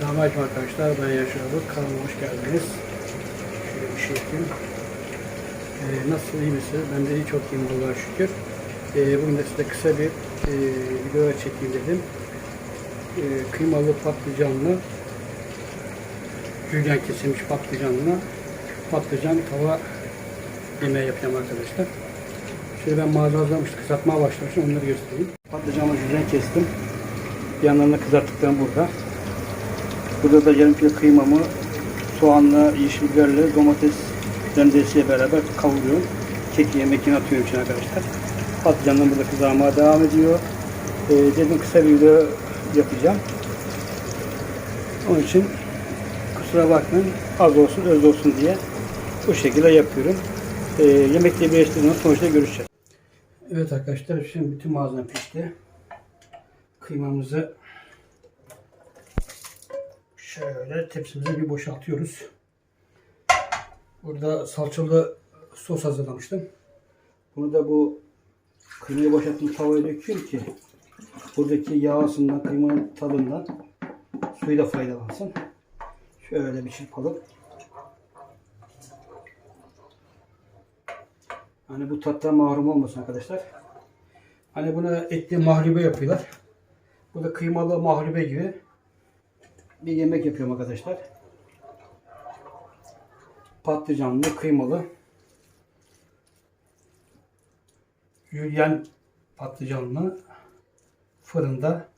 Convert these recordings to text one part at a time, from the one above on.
Selamünaleyküm arkadaşlar. Ben Yaşar Abuk. Kanalıma hoş geldiniz. Şöyle bir şey yapayım. Ee, nasıl iyi misiniz? Ben de iyi çok iyiyim Allah'a şükür. Ee, bugün de size kısa bir e, video çekeyim dedim. Ee, kıymalı patlıcanlı jülyen kesilmiş patlıcanlı patlıcan tava yemeği yapacağım arkadaşlar. Şöyle ben mağaza hazırlamıştım. Kızartmaya başlamıştım. Onları göstereyim. Patlıcanlı jülyen kestim. Da kızarttıklarım burada. Burada da yarım kilo kıymamı soğanla, yeşil biberle, domates rendesiyle beraber kavuruyorum. Keki yemekini atıyorum için arkadaşlar. Patlıcanlar burada kızarmaya devam ediyor. Ee, dedim kısa bir video yapacağım. Onun için kusura bakmayın az olsun öz olsun diye bu şekilde yapıyorum. Ee, yemekle birleştirdiğim sonuçta görüşeceğiz. Evet arkadaşlar şimdi bütün malzeme pişti. Kıymamızı şöyle tepsimize bir boşaltıyoruz. Burada salçalı sos hazırlamıştım. Bunu da bu kıymayı boşalttığım tavaya döküyorum ki buradaki yağsından, kıymanın tadından suyu da faydalansın. Şöyle bir çırpalım. Hani bu tattan mahrum olmasın arkadaşlar. Hani buna etli mahribe yapıyorlar. Bu da kıymalı mahribe gibi bir yemek yapıyorum arkadaşlar. Patlıcanlı, kıymalı. Yürüyen patlıcanlı fırında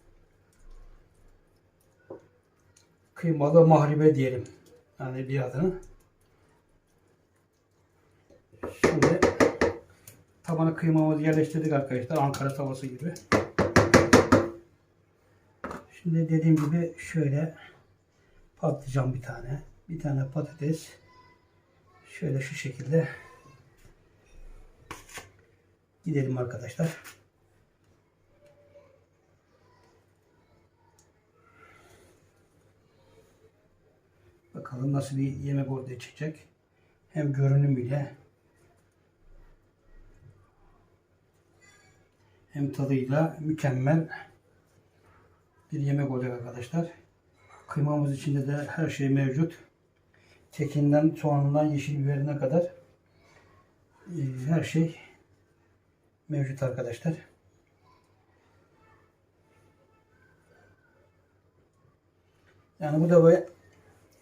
kıymalı mahribe diyelim. Yani bir adını. Şimdi tabana kıymamızı yerleştirdik arkadaşlar. Ankara tavası gibi. Şimdi dediğim gibi şöyle patlıcan bir tane, bir tane patates şöyle şu şekilde gidelim arkadaşlar. Bakalım nasıl bir yemek ortaya çıkacak. Hem görünümüyle hem tadıyla mükemmel bir yemek olacak arkadaşlar. Kıymamız içinde de her şey mevcut. Kekinden, soğanından, yeşil biberine kadar e, her şey mevcut arkadaşlar. Yani bu da böyle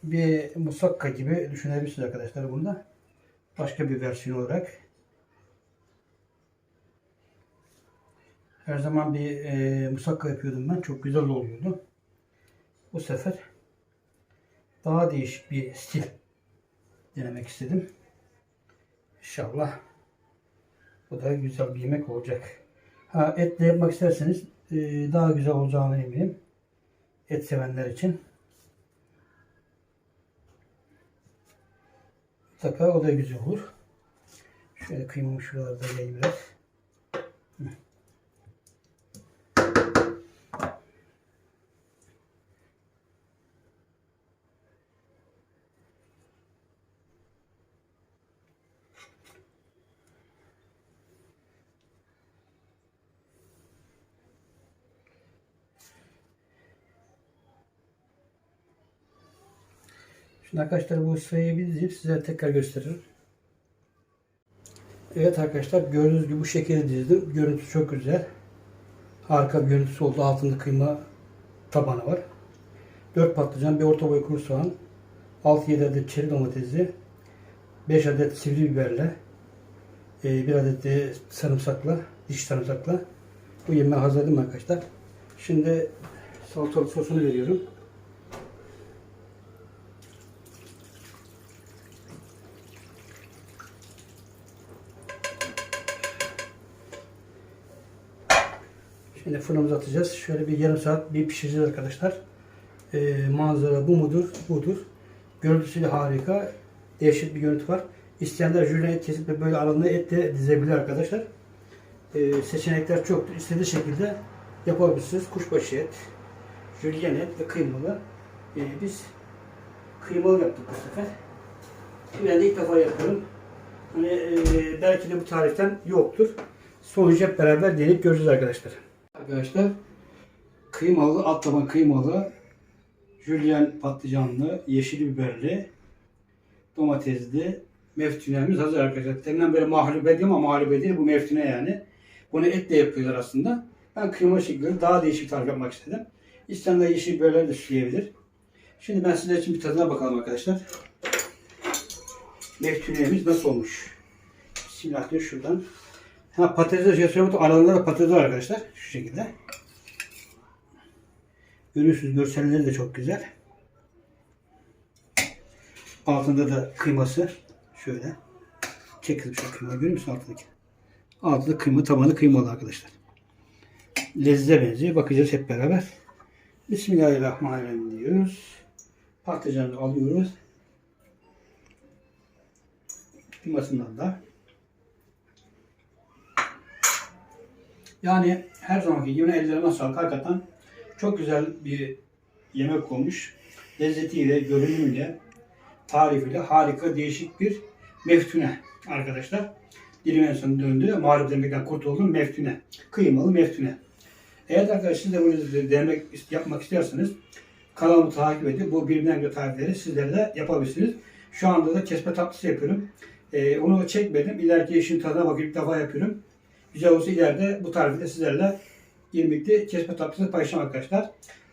bir musakka gibi düşünebilirsiniz arkadaşlar bunda. Başka bir versiyon olarak. Her zaman bir e, musakka yapıyordum ben. Çok güzel oluyordu. Bu sefer daha değişik bir stil denemek istedim. İnşallah bu da güzel bir yemek olacak. Ha etle yapmak isterseniz e, daha güzel olacağını eminim. Et sevenler için. Mutlaka o da güzel olur. Şöyle kıymamı şuralarda yayayım biraz. Şimdi arkadaşlar bu sırayı bir dizip size tekrar gösteririm. Evet arkadaşlar gördüğünüz gibi bu şekilde dizdim. Görüntüsü çok güzel. Harika bir görüntüsü oldu. Altında kıyma tabanı var. 4 patlıcan, bir orta boy kuru soğan, 6-7 adet çeri domatesi, 5 adet sivri biberle, e, bir adet de sarımsakla, diş sarımsakla bu yemeği hazırladım arkadaşlar. Şimdi salçalı sosunu veriyorum. Şimdi fırınımıza atacağız. Şöyle bir yarım saat bir pişireceğiz arkadaşlar. Ee, manzara bu mudur? Budur. Görüntüsü de harika. Değişik bir görüntü var. İsteyenler jülyen et kesip böyle aralarına et de dizebilir arkadaşlar. Ee, seçenekler çok. İstediği şekilde yapabilirsiniz. Kuşbaşı et, jülyen et ve kıymalı. Ee, biz kıymalı yaptık bu sefer. Ben de ilk defa yapıyorum. Hani, e, belki de bu tariften yoktur. Sonucu hep beraber deneyip göreceğiz arkadaşlar. Arkadaşlar kıymalı, alt kıymalı Jülyen patlıcanlı, yeşil biberli, domatesli meftunemiz hazır arkadaşlar. Deminden böyle mahlube diyorum ama mahlube değil bu meftune yani. Bunu etle yapıyorlar aslında. Ben kıyma şekilde daha değişik tarif yapmak istedim. İsteyenler yeşil biberleri de süsleyebilir. Şimdi ben sizler için bir tadına bakalım arkadaşlar. Meftunemiz nasıl olmuş? Bismillah diyor şuradan. Ha patates şey söyleyeyim. Aralarında da patates var arkadaşlar. Şu şekilde. Görüyorsunuz görselleri de çok güzel. Altında da kıyması şöyle. Çekilip şu kıyma görüyor musun altındaki? Altında kıyma, tabanı kıymalı arkadaşlar. Lezzete benziyor. Bakacağız hep beraber. Bismillahirrahmanirrahim diyoruz. Patlıcanı alıyoruz. Kıymasından da. Yani her zamanki gibi ellerine sağlık. Hakikaten çok güzel bir yemek olmuş. Lezzetiyle, görünümüyle, tarifiyle harika, değişik bir meftune arkadaşlar. Dilim en döndü. Mağlup demekten kurtuldum. Meftune. Kıymalı meftune. Eğer arkadaşlar siz de bunu denemek, yapmak isterseniz kanalımı takip edin. Bu birbirinden güzel tarifleri sizler de yapabilirsiniz. Şu anda da kesme tatlısı yapıyorum. Ee, onu çekmedim. İleriki işin tadına bakıp ilk defa yapıyorum. Güzel olsa ileride bu tarifi de sizlerle irmikli kesme tatlısı paylaşacağım arkadaşlar.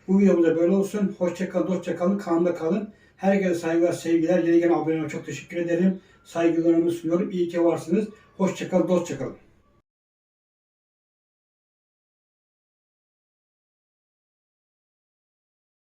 Bu videomuz da böyle olsun. Dostça kalın, kanalda kalın. Herkese saygılar, sevgiler. Yeni gelen abonelere çok teşekkür ederim. Saygılarımı sunuyorum. İyi ki varsınız. Dostça kalın.